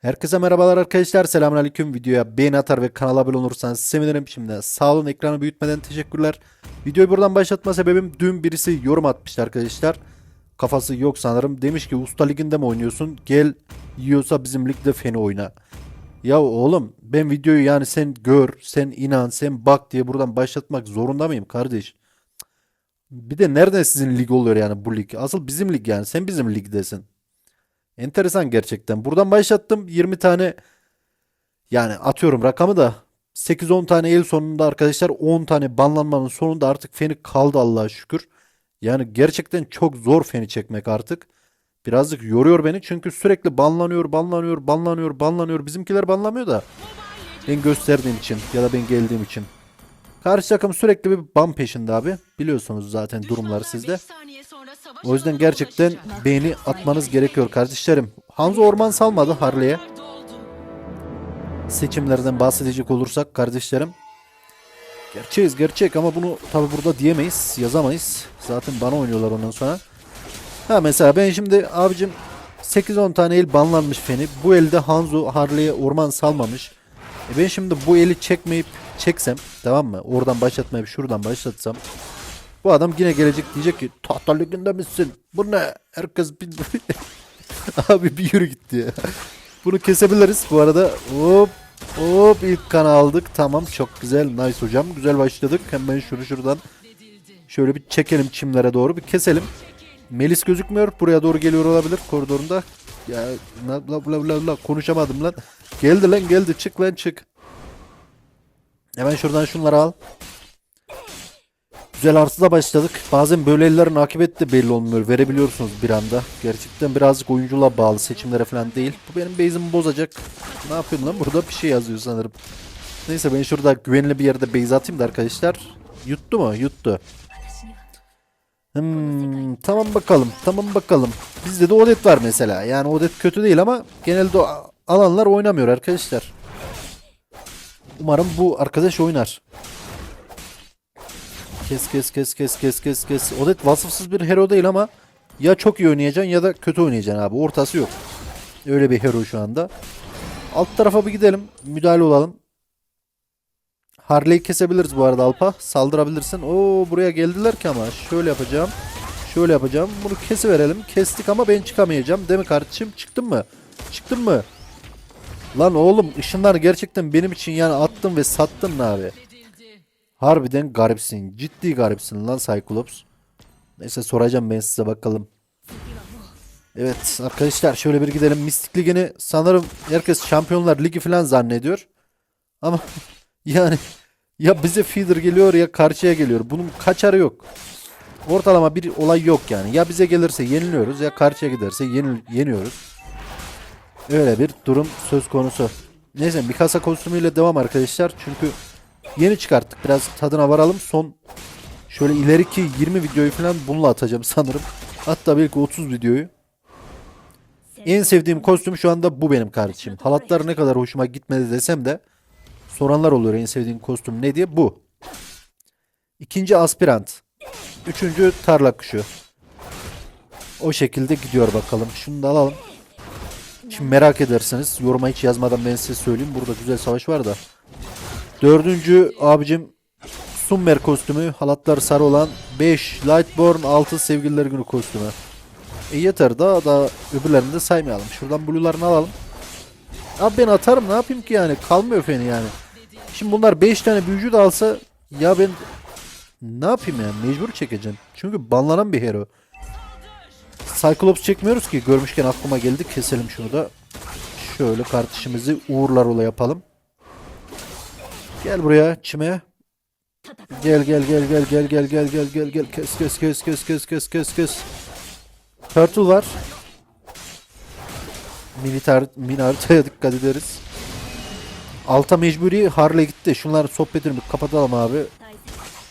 Herkese merhabalar arkadaşlar. Selamünaleyküm. Videoya beğeni atar ve kanala abone olursanız sevinirim. Şimdi sağ olun ekranı büyütmeden teşekkürler. Videoyu buradan başlatma sebebim dün birisi yorum atmıştı arkadaşlar. Kafası yok sanırım. Demiş ki usta liginde mi oynuyorsun? Gel yiyorsa bizim ligde feni oyna. Ya oğlum ben videoyu yani sen gör, sen inan, sen bak diye buradan başlatmak zorunda mıyım kardeş? Bir de nereden sizin lig oluyor yani bu lig? Asıl bizim lig yani. Sen bizim ligdesin. Enteresan gerçekten. Buradan başlattım. 20 tane yani atıyorum rakamı da 8-10 tane el sonunda arkadaşlar 10 tane banlanmanın sonunda artık feni kaldı Allah'a şükür. Yani gerçekten çok zor feni çekmek artık. Birazcık yoruyor beni çünkü sürekli banlanıyor, banlanıyor, banlanıyor, banlanıyor. Bizimkiler banlamıyor da ben gösterdiğim için ya da ben geldiğim için. Karşı takım sürekli bir ban peşinde abi. Biliyorsunuz zaten durumları sizde. O yüzden gerçekten beğeni atmanız gerekiyor kardeşlerim. Hanzo orman salmadı Harley'e. Seçimlerden bahsedecek olursak kardeşlerim. Gerçeğiz gerçek ama bunu tabi burada diyemeyiz, yazamayız. Zaten bana oynuyorlar ondan sonra. Ha mesela ben şimdi abicim 8-10 tane el banlanmış feni. Bu elde Hanzo Harley'e orman salmamış. E ben şimdi bu eli çekmeyip çeksem tamam mı? Oradan başlatmayıp şuradan başlatsam. Bu adam yine gelecek diyecek ki tahta liginde misin? Bu ne? Herkes bir... Abi bir yürü gitti ya. Bunu kesebiliriz bu arada. Hop hop ilk kanı aldık. Tamam çok güzel. Nice hocam. Güzel başladık. Hemen şunu şuradan şöyle bir çekelim çimlere doğru bir keselim. Melis gözükmüyor. Buraya doğru geliyor olabilir koridorunda. Ya la la la la, la konuşamadım lan. Geldi lan geldi. Çık lan çık. Hemen şuradan şunları al. Güzel arsıda başladık. Bazen böyle ellerin akıbeti de belli olmuyor. Verebiliyorsunuz bir anda. Gerçekten birazcık oyunculuğa bağlı seçimlere falan değil. Bu benim base'imi bozacak. Ne yapıyorum lan? Burada bir şey yazıyor sanırım. Neyse ben şurada güvenli bir yerde base atayım da arkadaşlar. Yuttu mu? Yuttu. Hmm, tamam bakalım. Tamam bakalım. Bizde de Odet var mesela. Yani Odet kötü değil ama genelde alanlar oynamıyor arkadaşlar. Umarım bu arkadaş oynar. Kes kes kes kes kes kes kes. Odet vasıfsız bir hero değil ama ya çok iyi oynayacaksın ya da kötü oynayacaksın abi. Ortası yok. Öyle bir hero şu anda. Alt tarafa bir gidelim. Müdahale olalım. Harley'i kesebiliriz bu arada Alpa. Saldırabilirsin. Oo buraya geldiler ki ama. Şöyle yapacağım. Şöyle yapacağım. Bunu kesiverelim. Kestik ama ben çıkamayacağım. Değil mi kardeşim? Çıktın mı? Çıktın mı? Lan oğlum ışınlar gerçekten benim için yani attın ve sattın abi. Harbiden garipsin. Ciddi garipsin lan Cyclops. Neyse soracağım ben size bakalım. Evet arkadaşlar şöyle bir gidelim. Mistik Ligi'ni sanırım herkes Şampiyonlar Ligi falan zannediyor. Ama yani ya bize feeder geliyor ya karşıya geliyor. Bunun kaçarı yok. Ortalama bir olay yok yani. Ya bize gelirse yeniliyoruz ya karşıya giderse yenil yeniyoruz. Öyle bir durum söz konusu. Neyse Mikasa kostümüyle devam arkadaşlar. Çünkü Yeni çıkarttık. Biraz tadına varalım. Son şöyle ileriki 20 videoyu falan bununla atacağım sanırım. Hatta belki 30 videoyu. En sevdiğim kostüm şu anda bu benim kardeşim. Halatlar ne kadar hoşuma gitmedi desem de soranlar oluyor en sevdiğin kostüm ne diye bu. İkinci aspirant. Üçüncü tarla kuşu. O şekilde gidiyor bakalım. Şunu da alalım. Şimdi merak ederseniz yoruma hiç yazmadan ben size söyleyeyim. Burada güzel savaş var da. Dördüncü abicim Summer kostümü. Halatlar sarı olan. 5 Lightborn 6 Sevgililer Günü kostümü. E yeter daha da öbürlerini de saymayalım. Şuradan blue'larını alalım. Abi ben atarım ne yapayım ki yani. Kalmıyor feni yani. Şimdi bunlar 5 tane büyücü de alsa ya ben ne yapayım yani mecbur çekeceğim. Çünkü banlanan bir hero. Cyclops çekmiyoruz ki. Görmüşken aklıma geldi. Keselim şunu da. Şöyle kardeşimizi uğurlar ola yapalım. Gel buraya çime. Gel gel gel gel gel gel gel gel gel gel kes kes kes kes kes kes kes kes. Turtle var. Militar Minarita'ya dikkat ederiz. Alta mecburi Harley gitti. Şunları sohbetini kapatalım abi.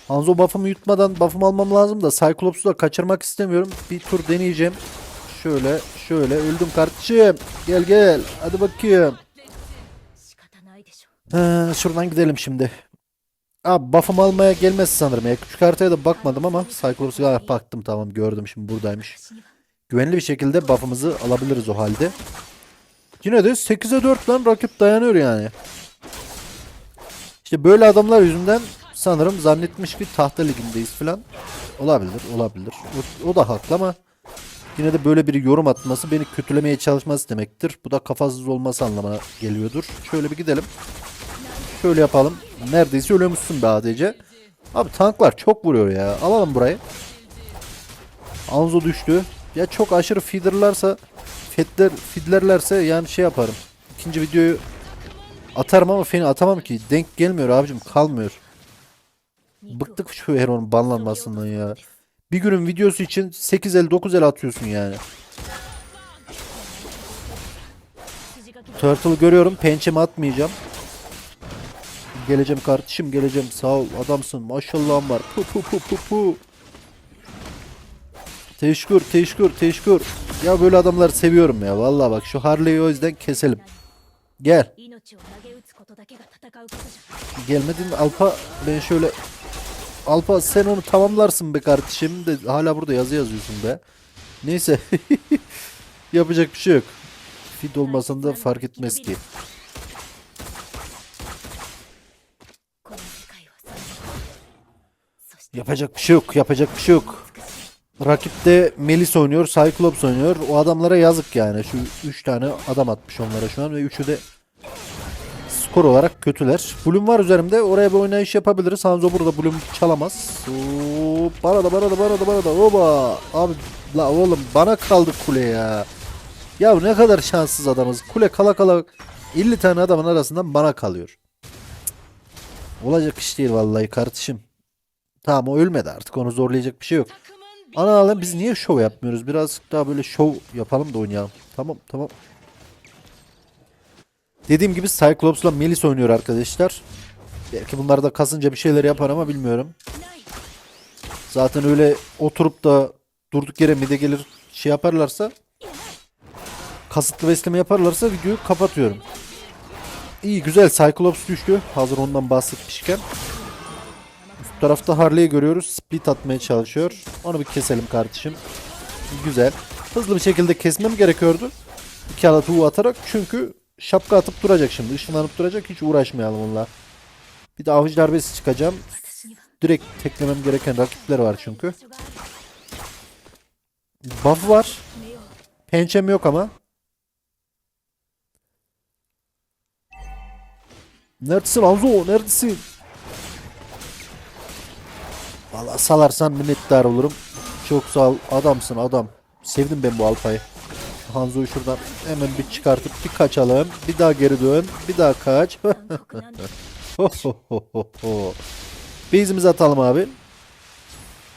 Hanzo buff'ımı yutmadan buff'ımı almam lazım da Cyclops'u da kaçırmak istemiyorum. Bir tur deneyeceğim. Şöyle şöyle öldüm kardeşim. Gel gel. Hadi bakayım. Ee, şuradan gidelim şimdi. Abi buff'ımı almaya gelmez sanırım ya. Küçük haritaya da bakmadım ama Cyclops'a baktım tamam gördüm şimdi buradaymış. Güvenli bir şekilde buff'ımızı alabiliriz o halde. Yine de 8'e 4 lan rakip dayanıyor yani. İşte böyle adamlar yüzünden sanırım zannetmiş ki tahta ligindeyiz falan. Olabilir, olabilir. O, o da haklı ama yine de böyle bir yorum atması beni kötülemeye çalışması demektir. Bu da kafasız olması anlamına geliyordur. Şöyle bir gidelim. Şöyle yapalım. Neredeyse ölüyormuşsun be ADC. Abi tanklar çok vuruyor ya. Alalım burayı. Anzo düştü. Ya çok aşırı feederlarsa fedler, feedlerlerse yani şey yaparım. İkinci videoyu atarım ama feni atamam ki. Denk gelmiyor abicim kalmıyor. Bıktık şu Heron'un banlanmasından ya. Bir günün videosu için 8 el 9 el atıyorsun yani. Turtle'ı görüyorum. Pençemi atmayacağım. Geleceğim kardeşim geleceğim. Sağ ol adamsın. Maşallahım var. Pu pu pu pu pu. Teşekkür teşekkür teşekkür. Ya böyle adamları seviyorum ya. Vallahi bak şu Harley'i o yüzden keselim. Gel. Gelmedin Alpa ben şöyle Alpa sen onu tamamlarsın be kardeşim de hala burada yazı yazıyorsun be. Neyse. Yapacak bir şey yok. Fit olmasan da fark etmez ki. Yapacak bir şey yok. Yapacak bir şey yok. Rakipte Melis oynuyor, Cyclops oynuyor. O adamlara yazık yani. Şu 3 tane adam atmış onlara şu an ve üçü de skor olarak kötüler. Bloom var üzerimde. Oraya bir oynayış yapabiliriz. Hanzo burada Bloom çalamaz. Hop, bana da bana da bana da bana da. Oba. Abi la oğlum bana kaldı kule ya. Ya ne kadar şanssız adamız. Kule kala kala 50 tane adamın arasından bana kalıyor. Olacak iş değil vallahi kardeşim. Tamam o ölmedi artık onu zorlayacak bir şey yok. Ana alem biz niye şov yapmıyoruz? Birazcık daha böyle şov yapalım da oynayalım. Tamam tamam. Dediğim gibi Cyclops'la Melis oynuyor arkadaşlar. Belki bunlar da kasınca bir şeyler yapar ama bilmiyorum. Zaten öyle oturup da durduk yere mide gelir şey yaparlarsa kasıtlı besleme yaparlarsa videoyu kapatıyorum. İyi güzel Cyclops düştü. Hazır ondan bahsetmişken. Bu tarafta Harley'i görüyoruz. Split atmaya çalışıyor. Onu bir keselim kardeşim. Güzel. Hızlı bir şekilde kesmem gerekiyordu. İki alat U atarak çünkü şapka atıp duracak şimdi. Işınlanıp duracak. Hiç uğraşmayalım onunla. Bir de avcı darbesi çıkacağım. Direkt teklemem gereken rakipler var çünkü. Buff var. Pençem yok ama. Neredesin Anzo? Neredesin? Valla salarsan minnettar olurum. Çok sağ ol. Adamsın adam. Sevdim ben bu Alpay'ı. Hanzo'yu şuradan hemen bir çıkartıp bir kaçalım. Bir daha geri dön. Bir daha kaç. bir atalım abi.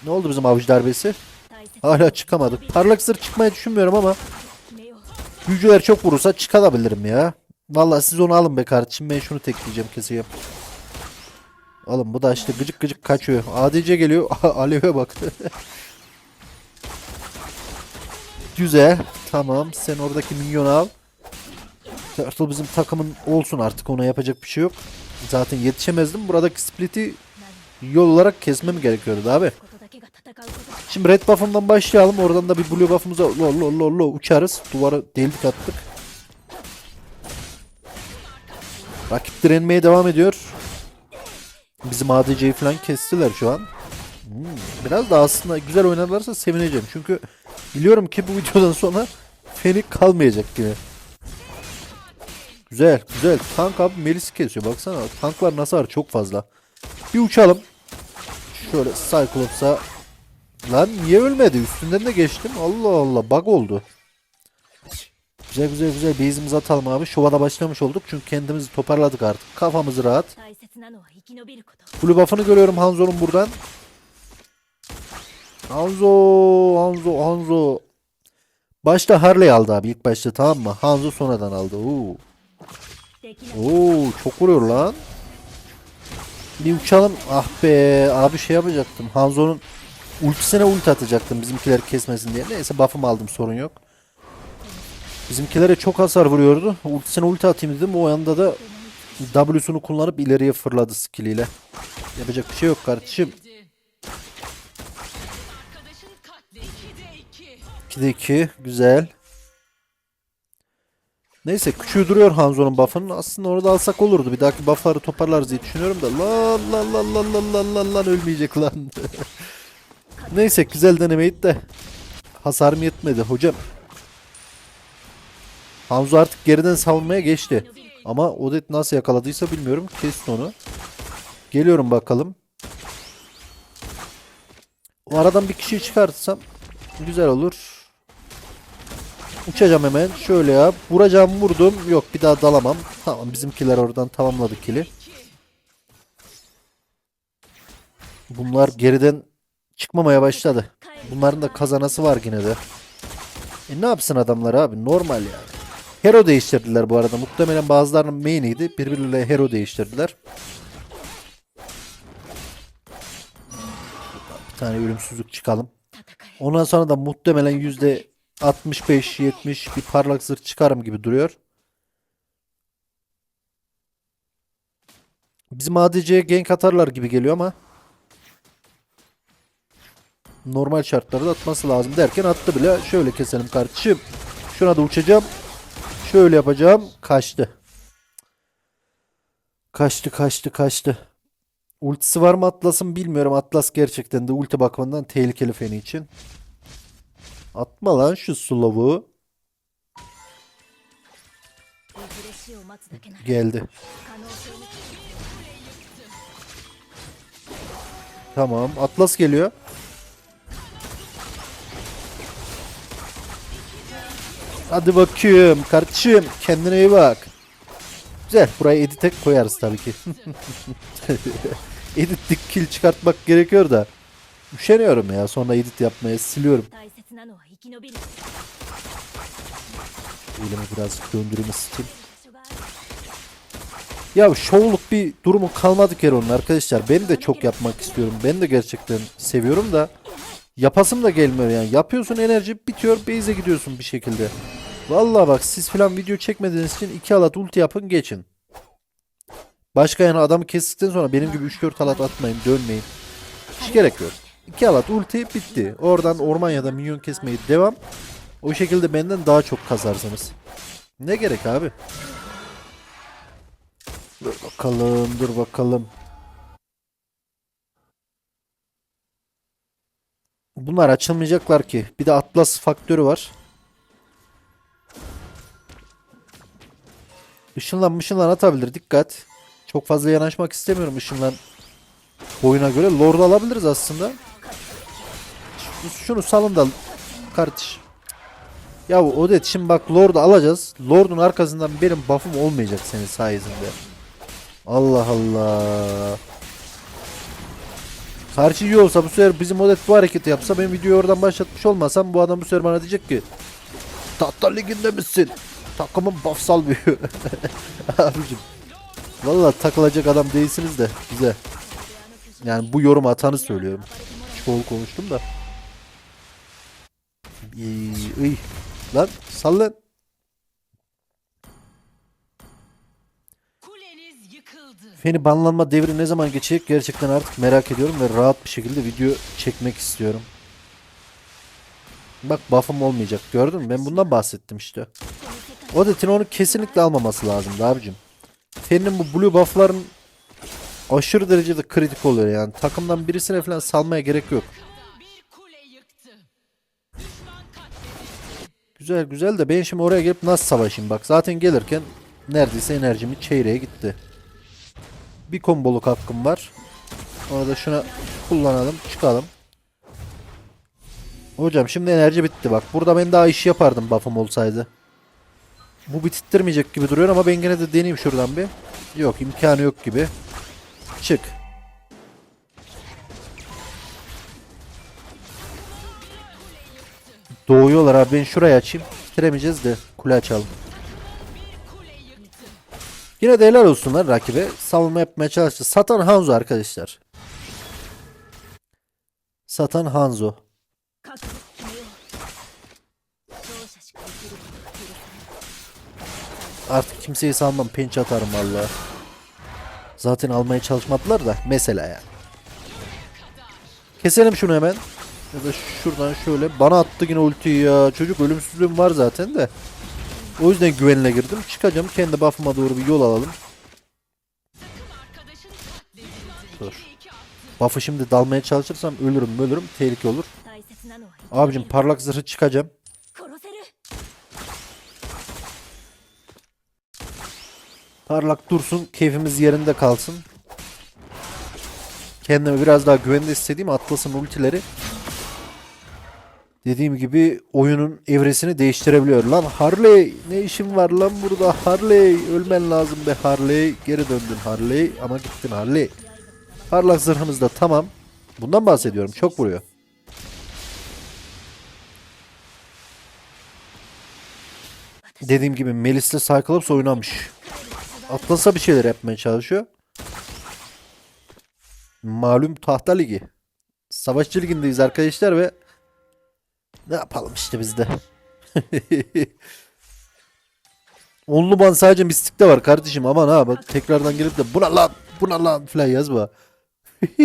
Ne oldu bizim avcı darbesi? Hala çıkamadık. Parlak zırh çıkmayı düşünmüyorum ama Büyücüler çok vurursa çıkabilirim ya. Valla siz onu alın be kardeşim. Ben şunu tekleyeceğim keseceğim. Oğlum bu da işte gıcık gıcık kaçıyor. ADC geliyor. Alev'e bak. Güzel. Tamam. Sen oradaki minyon al. Turtle bizim takımın olsun artık. Ona yapacak bir şey yok. Zaten yetişemezdim. Buradaki split'i yol olarak kesmem gerekiyordu abi. Şimdi red buff'ımdan başlayalım. Oradan da bir blue buff'ımıza lo lo lo uçarız. Duvara delik attık. Rakip direnmeye devam ediyor. Bizim ADC'yi falan kestiler şu an. Hmm, Biraz da aslında güzel oynarlarsa sevineceğim. Çünkü biliyorum ki bu videodan sonra Fenik kalmayacak gibi. Güzel güzel. Tank abi Melis'i kesiyor. Baksana tanklar nasıl var çok fazla. Bir uçalım. Şöyle Cyclops'a Lan niye ölmedi? Üstünden de geçtim. Allah Allah bug oldu. Güzel güzel güzel base'imizi atalım abi. Şova da başlamış olduk. Çünkü kendimizi toparladık artık. Kafamız rahat. Full buff'ını görüyorum Hanzo'nun buradan. Hanzo, Hanzo, Hanzo. Başta Harley aldı abi ilk başta tamam mı? Hanzo sonradan aldı. Oo. Oo çok vuruyor lan. Bir uçalım. Ah be abi şey yapacaktım. Hanzo'nun ultisine ulti atacaktım bizimkiler kesmesin diye. Neyse buff'ımı aldım sorun yok. Bizimkilere çok hasar vuruyordu. Ultisine ulti atayım dedim. O yanda da W'sunu kullanıp ileriye fırladı skilliyle. Yapacak bir şey yok kardeşim. Arkadaşın katli 2'de 2. 2'de 2 güzel. Neyse küçüğü duruyor Hanzo'nun buff'ının. Aslında onu da alsak olurdu. Bir dahaki buff'ları toparlarız diye düşünüyorum da. Lan lan lan lan lan lan lan lan ölmeyecek lan. Neyse güzel denemeydi de. Hasarım yetmedi hocam. Hanzo artık geriden savunmaya geçti. Ama Odet nasıl yakaladıysa bilmiyorum. Kesti onu. Geliyorum bakalım. O aradan bir kişiyi çıkartsam güzel olur. Uçacağım hemen. Şöyle yap. Vuracağım vurdum. Yok bir daha dalamam. Tamam bizimkiler oradan tamamladı kili. Bunlar geriden çıkmamaya başladı. Bunların da kazanası var yine de. E ne yapsın adamlar abi? Normal yani. Hero değiştirdiler bu arada. Muhtemelen bazılarının main'iydi. Birbirleriyle hero değiştirdiler. Bir tane ölümsüzlük çıkalım. Ondan sonra da muhtemelen yüzde 65-70 bir parlak zırh çıkarım gibi duruyor. Bizim ADC'ye gank atarlar gibi geliyor ama normal şartlarda atması lazım derken attı bile. Şöyle keselim kardeşim. Şuna da uçacağım. Şöyle yapacağım. Kaçtı. Kaçtı kaçtı kaçtı. Ultisi var mı Atlas'ın bilmiyorum. Atlas gerçekten de ulti bakımından tehlikeli feni için. Atma lan şu slovu. Geldi. Tamam. Atlas geliyor. Hadi bakayım kardeşim kendine iyi bak. Güzel burayı edite koyarız tabii ki. edit dik kill çıkartmak gerekiyor da. Üşeniyorum ya sonra edit yapmaya siliyorum. Elimi biraz döndürümü sikeyim. Ya şovluk bir durumu kalmadı ki onun arkadaşlar. Ben de çok yapmak istiyorum. Ben de gerçekten seviyorum da. Yapasım da gelmiyor yani. Yapıyorsun enerji bitiyor base'e gidiyorsun bir şekilde. Vallahi bak siz falan video çekmediğiniz için iki alat ulti yapın geçin. Başka yani adamı kestikten sonra benim gibi 3-4 alat atmayın dönmeyin. Hiç gerek yok. İki alat ulti bitti. Oradan orman ya da minyon kesmeyi devam. O şekilde benden daha çok kazarsınız. Ne gerek abi? Dur bakalım, dur bakalım. Bunlar açılmayacaklar ki. Bir de Atlas faktörü var. Işınlan mışınlan atabilir. Dikkat. Çok fazla yanaşmak istemiyorum ışınlan boyuna göre. Lord alabiliriz aslında. Şunu salın da kardeş. Ya Odet şimdi bak Lord'u alacağız. Lord'un arkasından benim buff'ım olmayacak senin sayesinde. Allah Allah. Karşı iyi olsa bu sefer bizim Odet bu hareketi yapsa ben videoyu oradan başlatmış olmasam bu adam bu sefer bana diyecek ki Tahta liginde misin? Takımın buff salmıyor. Abicim. Valla takılacak adam değilsiniz de bize. Yani bu yorum atanı söylüyorum. Çoğul konuştum da. İyi. Lan sallan. Feni banlanma devri ne zaman geçecek gerçekten artık merak ediyorum ve rahat bir şekilde video çekmek istiyorum. Bak buff'ım olmayacak gördün mü? Ben bundan bahsettim işte. Odet'in onu kesinlikle almaması lazımdı abicim. Fen'in bu blue buff'ların aşırı derecede kritik oluyor yani. Takımdan birisine falan salmaya gerek yok. Güzel güzel de ben şimdi oraya gelip nasıl savaşayım bak. Zaten gelirken neredeyse enerjimi çeyreğe gitti. Bir komboluk hakkım var. Onu da şuna kullanalım çıkalım. Hocam şimdi enerji bitti bak. Burada ben daha iş yapardım buff'ım olsaydı. Bu bitirtmeyecek gibi duruyor ama ben gene de deneyeyim şuradan bir. Yok imkanı yok gibi. Çık. Doğuyorlar abi ben şurayı açayım. Bitiremeyeceğiz de kule açalım. Yine de helal olsunlar rakibe. Savunma yapmaya çalıştı. Satan Hanzo arkadaşlar. Satan Hanzo. Artık kimseyi salmam. Pinç atarım valla. Zaten almaya çalışmadılar da. Mesela yani. Keselim şunu hemen. Ya da şuradan şöyle. Bana attı yine ultiyi ya. Çocuk ölümsüzlüğüm var zaten de. O yüzden güvenle girdim. Çıkacağım. Kendi buff'ıma doğru bir yol alalım. Dur. Buff'ı şimdi dalmaya çalışırsam ölürüm ölürüm. Tehlike olur. Abicim parlak zırhı çıkacağım. Parlak dursun. Keyfimiz yerinde kalsın. Kendimi biraz daha güvende hissedeyim. Atlas'ın ultileri. Dediğim gibi oyunun evresini değiştirebiliyor. Lan Harley ne işin var lan burada Harley ölmen lazım be Harley geri döndün Harley ama gittin Harley parlak zırhımız da tamam bundan bahsediyorum çok vuruyor dediğim gibi Melis'le Cyclops oynamış Atlas'a bir şeyler yapmaya çalışıyor malum tahta ligi savaşçı ligindeyiz arkadaşlar ve ne yapalım işte biz de. Onlu ban sadece mistikte var kardeşim aman ha bak tekrardan gelip de buna lan buna lan falan yazma.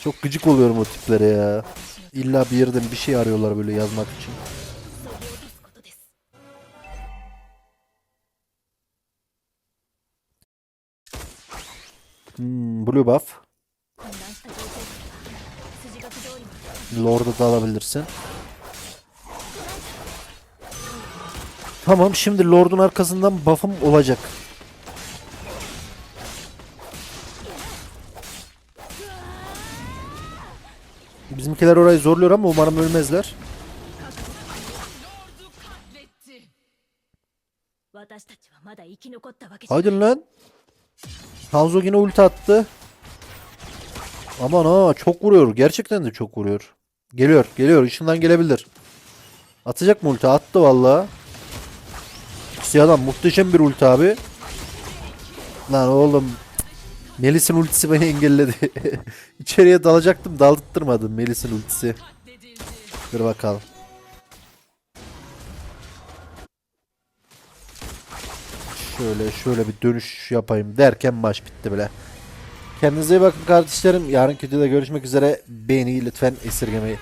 Çok gıcık oluyorum o tiplere ya. İlla bir yerden bir şey arıyorlar böyle yazmak için. Hmm, blue buff. Lord'u da alabilirsin. Tamam şimdi Lord'un arkasından buff'ım olacak. Bizimkiler orayı zorluyor ama umarım ölmezler. Hadi lan. Hanzo yine ulti attı. Aman ha çok vuruyor. Gerçekten de çok vuruyor. Geliyor geliyor. Işından gelebilir. Atacak mı ulti? Attı valla. Adam muhteşem bir ulti abi. Lan oğlum. Melis'in ultisi beni engelledi. İçeriye dalacaktım daldırtmadım Melis'in ultisi. Dur bakalım. Şöyle şöyle bir dönüş yapayım derken maç bitti bile. Kendinize iyi bakın kardeşlerim. Yarınki videoda görüşmek üzere. Beğeni lütfen esirgemeyin.